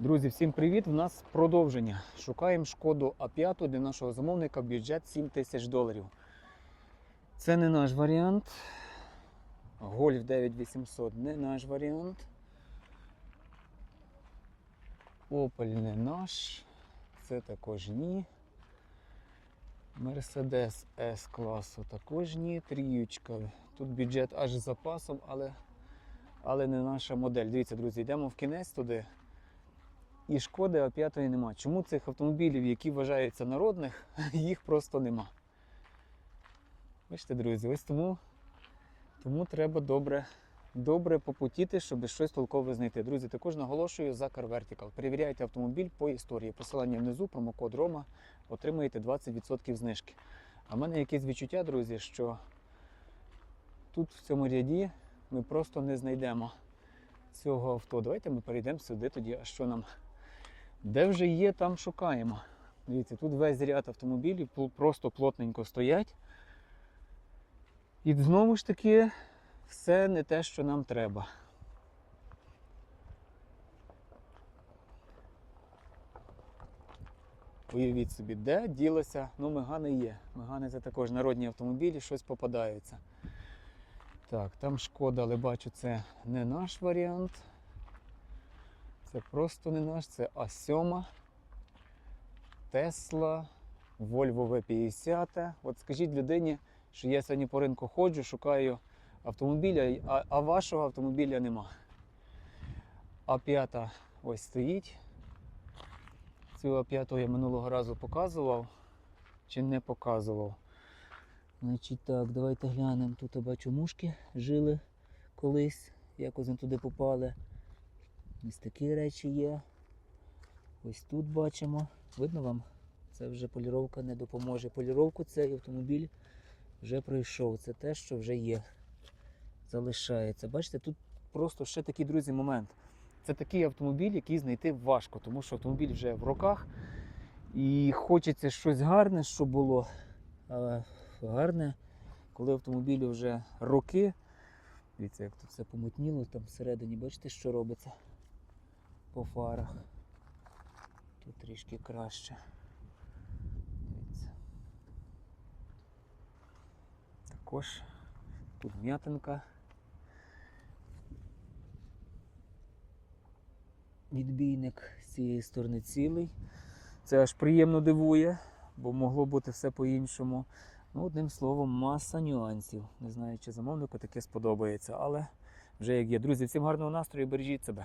Друзі, всім привіт! У нас продовження. Шукаємо шкоду А5 для нашого замовника бюджет 7 тисяч доларів. Це не наш варіант. Гольф 9800 не наш варіант. Opel не наш. Це також ні. Mercedes S класу також ні. Тріючка. Тут бюджет аж з запасом, але, але не наша модель. Дивіться, друзі, йдемо в кінець туди. І шкоди А5 нема. Чому цих автомобілів, які вважаються народних, їх просто нема. Бачите, друзі, ось тому, тому треба добре, добре попутіти, щоб щось толкове знайти. Друзі, також наголошую за Car Vertical. Перевіряйте автомобіль по історії. Посилання внизу, промокод Рома, отримаєте 20% знижки. А в мене якесь відчуття, друзі, що тут в цьому ряді ми просто не знайдемо цього авто. Давайте ми перейдемо сюди тоді, а що нам. Де вже є, там шукаємо. Дивіться, тут весь ряд автомобілів просто плотненько стоять. І знову ж таки, все не те, що нам треба. Уявіть собі, де ділося, ну Мегани є. Мегани це також народні автомобілі, щось попадаються. Так, там шкода, але бачу, це не наш варіант. Це просто не наш, це А7, Тесла, Volvo V50. От скажіть людині, що я сьогодні по ринку ходжу, шукаю автомобіля, а, а вашого автомобіля нема. А5 ось стоїть. Цю А5 я минулого разу показував чи не показував. Значить так, давайте глянемо. Тут я бачу мушки жили колись, якось вони туди попали. Ось такі речі є. Ось тут бачимо. Видно вам? Це вже поліровка не допоможе. Поліровку цей автомобіль вже пройшов. Це те, що вже є. Залишається. Бачите, тут просто ще такий, друзі, момент. Це такий автомобіль, який знайти важко, тому що автомобіль вже в роках. І хочеться щось гарне, щоб було. Але гарне, коли автомобілю вже роки. Дивіться, як тут все помутніло, там всередині, бачите, що робиться по фарах. Тут трішки краще. Також тут м'ятинка. Відбійник з цієї сторони цілий. Це аж приємно дивує, бо могло бути все по-іншому. Ну, одним словом, маса нюансів. Не знаю, чи замовнику таке сподобається, але вже як є. Друзі, всім гарного настрою, бережіть себе.